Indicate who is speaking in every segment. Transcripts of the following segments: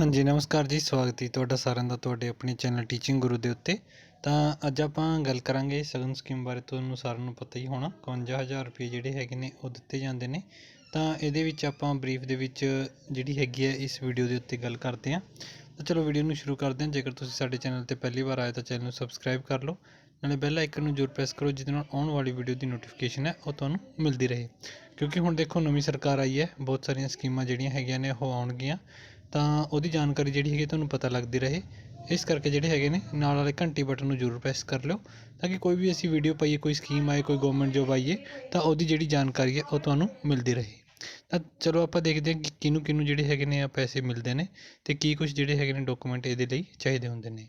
Speaker 1: ਹਾਂਜੀ, ਨਮਸਕਾਰ ਜੀ, ਸਵਾਗਤ ਹੈ ਤੁਹਾਡਾ ਸਾਰਿਆਂ ਦਾ ਤੁਹਾਡੇ ਆਪਣੇ ਚੈਨਲ ਟੀਚਿੰਗ ਗੁਰੂ ਦੇ ਉੱਤੇ। ਤਾਂ ਅੱਜ ਆਪਾਂ ਗੱਲ ਕਰਾਂਗੇ ਸਗਨ ਸਕੀਮ ਬਾਰੇ, ਤੁਹਾਨੂੰ ਸਾਰਿਆਂ ਨੂੰ ਪਤਾ ਹੀ ਹੋਣਾ 51000 ਰੁਪਏ ਜਿਹੜੇ ਹੈਗੇ ਨੇ, ਉਹ ਦਿੱਤੇ ਜਾਂਦੇ ਨੇ। ਤਾਂ ਇਹਦੇ ਵਿੱਚ ਆਪਾਂ ਬਰੀਫ ਦੇ ਵਿੱਚ ਜਿਹੜੀ ਹੈਗੀ ਹੈ, ਇਸ ਵੀਡੀਓ ਦੇ ਉੱਤੇ ਗੱਲ ਕਰਦੇ ਹਾਂ। ਤਾਂ ਚਲੋ ਵੀਡੀਓ ਨੂੰ ਸ਼ੁਰੂ ਕਰਦੇ ਹਾਂ। ਜੇਕਰ ਤੁਸੀਂ ਸਾਡੇ ਚੈਨਲ ਤੇ ਪਹਿਲੀ ਵਾਰ ਆਏ ਤਾਂ ਚੈਨਲ ਨੂੰ ਸਬਸਕ੍ਰਾਈਬ ਕਰ ਲਓ। ਨਾਲੇ ਬੈਲ ਆਈਕਨ ਨੂੰ ਜ਼ਰੂਰ ਪ੍ਰੈਸ ਕਰੋ, ਜਿਹਦੇ ਨਾਲ ਆਉਣ ਵਾਲੀ ਵੀਡੀਓ ਦੀ ਨੋਟੀਫਿਕੇਸ਼ਨ ਹੈ, ਉਹ ਤੁਹਾਨੂੰ ਮਿਲਦੀ ਰਹੇ। ਕਿਉਂਕਿ ਹੁਣ ਦੇਖੋ, ਨਵੀਂ ਸਰਕਾਰ ਆਈ ਹੈ, ਬਹੁਤ ਸਾਰੀਆਂ ਸਕੀਮਾਂ ਜਿਹੜੀਆਂ ਹੈਗੀਆਂ ਨੇ, ਉਹ ਆਉਣਗੀਆਂ। ਤਾਂ ਉਹਦੀ ਜਾਣਕਾਰੀ ਜਿਹੜੀ ਹੈਗੀ ਤੁਹਾਨੂੰ ਪਤਾ ਲੱਗਦੀ ਰਹੇ। ਇਸ ਕਰਕੇ ਜਿਹੜੇ ਹੈਗੇ ਨੇ, ਨਾਲ ਵਾਲੇ ਘੰਟੀ ਬਟਨ ਨੂੰ ਜ਼ਰੂਰ ਪ੍ਰੈਸ ਕਰ ਲਿਓ ਤਾਂ ਕਿ ਕੋਈ ਵੀ ਅਸੀਂ ਵੀਡੀਓ ਪਾਈਏ, ਕੋਈ ਸਕੀਮ ਆਏ, ਕੋਈ ਗਵਰਨਮੈਂਟ ਜੋਬ ਆਈਏ, ਤਾਂ ਉਹਦੀ ਜਿਹੜੀ ਜਾਣਕਾਰੀ ਹੈ ਉਹ ਤੁਹਾਨੂੰ ਮਿਲਦੀ ਰਹੇ। ਤਾਂ ਚਲੋ ਆਪਾਂ ਦੇਖਦੇ ਹਾਂ ਕਿ ਕਿਹਨੂੰ ਕਿਹਨੂੰ ਜਿਹੜੇ ਹੈਗੇ ਨੇ ਆ ਪੈਸੇ ਮਿਲਦੇ ਨੇ ਤੇ ਕੀ ਕੁਝ ਜਿਹੜੇ ਹੈਗੇ ਨੇ ਡਾਕੂਮੈਂਟ ਇਹਦੇ ਲਈ ਚਾਹੀਦੇ ਹੁੰਦੇ ਨੇ।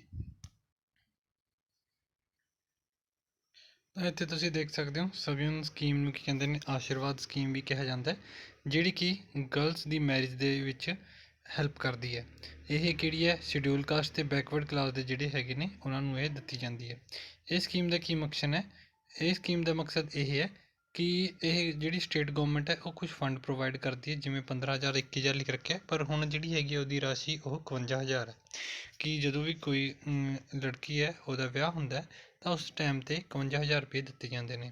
Speaker 1: ਤਾਂ ਇੱਥੇ ਤੁਸੀਂ ਦੇਖ ਸਕਦੇ ਹੋ ਸਗਨ ਸਕੀਮ ਨੂੰ ਕੀ ਕਹਿੰਦੇ ਨੇ, ਆਸ਼ੀਰਵਾਦ ਸਕੀਮ ਵੀ ਕਿਹਾ ਜਾਂਦਾ ਹੈ, ਜਿਹੜੀ ਕਿ ਗਰਲਸ ਦੀ ਮੈਰਿਜ ਦੇ ਵਿੱਚ ਹੈਲਪ ਕਰਦੀ ਹੈ। ਇਹ ਕਿਹੜੀ ਹੈ? Schedule caste and backward class ਦੇ ਜਿਹੜੇ ਹੈਗੇ ਨੇ, ਉਹਨਾਂ ਨੂੰ ਇਹ ਦਿੱਤੀ ਜਾਂਦੀ ਹੈ। ਇਹ ਸਕੀਮ ਦਾ ਕੀ ਮਕਸਦ ਹੈ? ਇਹ ਸਕੀਮ ਦਾ ਮਕਸਦ ਇਹ ਹੈ ਕਿ ਇਹ ਜਿਹੜੀ ਸਟੇਟ ਗਵਰਨਮੈਂਟ ਹੈ, ਉਹ ਕੁਝ ਫੰਡ ਪ੍ਰੋਵਾਈਡ ਕਰਦੀ ਹੈ, ਜਿਵੇਂ 15000 21000 ਲਿਖ ਰੱਖਿਆ, ਪਰ ਹੁਣ ਜਿਹੜੀ ਹੈਗੀ ਉਹਦੀ ਰਾਸ਼ੀ ਉਹ 51000 ਹੈ। ਕਿ ਜਦੋਂ ਵੀ ਕੋਈ ਲੜਕੀ ਹੈ, ਉਹਦਾ ਵਿਆਹ ਹੁੰਦਾ ਤਾਂ ਉਸ ਟਾਈਮ ਤੇ 51000 ਰੁਪਏ ਦਿੱਤੇ ਜਾਂਦੇ ਨੇ।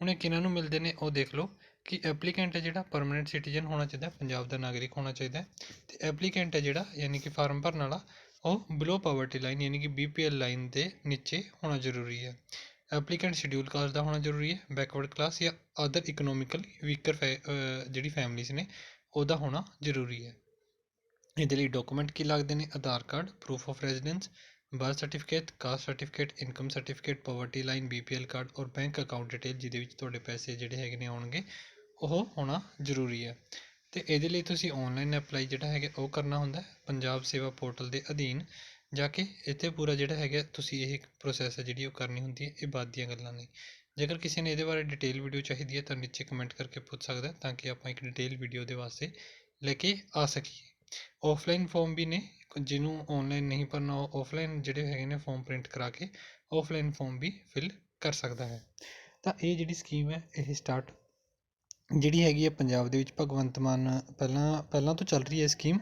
Speaker 1: ਹੁਣ ਇਹ ਕਿਹਨਾਂ ਨੂੰ ਮਿਲਦੇ ਨੇ, ਉਹ ਦੇਖ ਲਓ। ਕਿ ਐਪਲੀਕੈਂਟ ਹੈ ਜਿਹੜਾ ਪਰਮਨੈਂਟ ਸਿਟੀਜ਼ਨ ਹੋਣਾ ਚਾਹੀਦਾ, ਪੰਜਾਬ ਦਾ ਨਾਗਰਿਕ ਹੋਣਾ ਚਾਹੀਦਾ ਅਤੇ ਐਪਲੀਕੈਂਟ ਹੈ ਜਿਹੜਾ, ਯਾਨੀ ਕਿ ਫਾਰਮ ਭਰਨ ਵਾਲਾ, ਉਹ ਬਿਲੋ ਪਾਵਰਟੀ ਲਾਈਨ ਯਾਨੀ ਕਿ ਬੀ ਪੀ ਬੀਪੀਐਲ ਲਾਈਨ ਦੇ ਨੀਚੇ ਹੋਣਾ ਜ਼ਰੂਰੀ ਹੈ। ਐਪਲੀਕੈਂਟ ਸ਼ਡਿਊਲ ਕਾਸਟ ਦਾ ਹੋਣਾ ਜ਼ਰੂਰੀ ਹੈ ਬੈਕਵਰਡ ਕਲਾਸ ਜਾਂ ਅਦਰ ਇਕਨੋਮਿਕਲ ਵੀਕਰ ਜਿਹੜੀ ਫੈਮਲੀਜ਼ ਨੇ, ਉਹਦਾ ਹੋਣਾ ਜ਼ਰੂਰੀ ਹੈ। ਇਹਦੇ ਲਈ ਡਾਕੂਮੈਂਟ ਕੀ ਲੱਗਦੇ ਨੇ? Aadhaar card proof of residence birth certificate caste certificate income certificate poverty line BPL card ਔਰ ਬੈਂਕ ਅਕਾਊਂਟ ਡਿਟੇਲ ਜਿਹਦੇ ਵਿੱਚ ਤੁਹਾਡੇ ਪੈਸੇ ਜਿਹੜੇ ਹੈਗੇ ਨੇ ਆਉਣਗੇ, ਉਹ ਹੋਣਾ ਜ਼ਰੂਰੀ ਹੈ। ਤੇ ਇਹਦੇ ਲਈ ਤੁਸੀਂ ਆਨਲਾਈਨ ਅਪਲਾਈ ਜਿਹੜਾ ਹੈਗਾ, ਉਹ ਕਰਨਾ ਹੁੰਦਾ ਪੰਜਾਬ ਸੇਵਾ ਪੋਰਟਲ ਦੇ ਅਧੀਨ। ਜਾ ਕੇ ਇੱਥੇ ਪੂਰਾ ਜਿਹੜਾ ਹੈਗਾ, ਤੁਸੀਂ ਇਹ ਪ੍ਰੋਸੈਸ ਹੈ ਜਿਹੜੀ ਉਹ ਕਰਨੀ ਹੁੰਦੀ ਹੈ, ਇਹ ਬਾਅਦ ਦੀਆਂ ਗੱਲਾਂ ਨਹੀਂ ਜੇਕਰ ਕਿਸੇ ਨੇ ਇਹਦੇ ਬਾਰੇ ਡਿਟੇਲ ਵੀਡੀਓ ਚਾਹੀਦੀ ਹੈ, ਤਾਂ ਨੀਚੇ ਕਮੈਂਟ ਕਰਕੇ ਪੁੱਛ ਸਕਦਾ ਤਾਂ ਕਿ ਆਪਾਂ ਇੱਕ ਡਿਟੇਲ ਵੀਡੀਓ ਦੇ ਵਾਸਤੇ ਲੈ ਕੇ ਆ ਸਕੀਏ। ਆਫਲਾਈਨ ਫਾਰਮ ਵੀ ਨੇ ਜਿਹਨੂੰ ਔਨਲਾਈਨ ਨਹੀਂ ਭਰਨਾ ਉਹ ਔਫਲਾਈਨ ਜਿਹੜੇ ਹੈਗੇ ਨੇ ਫਾਰਮ ਪ੍ਰਿੰਟ ਕਰਾ ਕੇ ਔਫਲਾਈਨ ਫਾਰਮ ਵੀ ਫਿਲ ਕਰ ਸਕਦਾ ਹੈ। ਤਾਂ ਇਹ ਜਿਹੜੀ ਸਕੀਮ ਹੈ, ਇਹ ਸਟਾਰਟ ਜਿਹੜੀ ਹੈਗੀ ਹੈ ਪੰਜਾਬ ਦੇ ਵਿੱਚ ਭਗਵੰਤ ਮਾਨ ਪਹਿਲਾਂ ਪਹਿਲਾਂ ਤੋਂ ਚੱਲ ਰਹੀ ਹੈ ਸਕੀਮ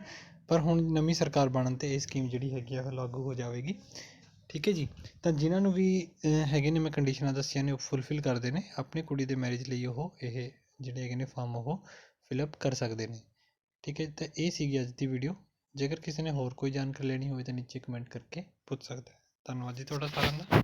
Speaker 1: ਪਰ ਹੁਣ ਨਵੀਂ ਸਰਕਾਰ ਬਣਨ ਤੇ ਇਹ ਸਕੀਮ ਜਿਹੜੀ ਹੈਗੀ ਆ, ਉਹ ਲਾਗੂ ਹੋ ਜਾਵੇਗੀ। ਠੀਕ ਹੈ ਜੀ? ਤਾਂ ਜਿਨ੍ਹਾਂ ਨੂੰ ਵੀ ਹੈਗੇ ਨੇ ਮੈਂ ਕੰਡੀਸ਼ਨਾਂ ਦੱਸੀਆਂ ਨੇ, ਉਹ ਫੁੱਲਫਿਲ ਕਰਦੇ ਨੇ, ਆਪਣੀ ਕੁੜੀ ਦੇ ਮੈਰਿਜ ਲਈ ਉਹ, ਇਹ ਜਿਹੜੇ ਹੈਗੇ ਨੇ ਫਾਰਮ ਉਹ ਫਿਲਅਪ ਕਰ ਸਕਦੇ ਨੇ। ਠੀਕ ਹੈ, ਤਾਂ ਇਹ ਸੀਗੀ ਅੱਜ ਦੀ ਵੀਡੀਓ ਜੇਕਰ ਕਿਸੇ ਨੇ ਹੋਰ ਕੋਈ ਜਾਣਕਾਰੀ ਲੈਣੀ ਹੋਵੇ ਤਾਂ ਨੀਚੇ ਕਮੈਂਟ ਕਰਕੇ ਪੁੱਛ ਸਕਦਾ ਹੈ। ਧੰਨਵਾਦ ਜੀ ਤੁਹਾਡਾ ਸਾਰਿਆਂ ਦਾ।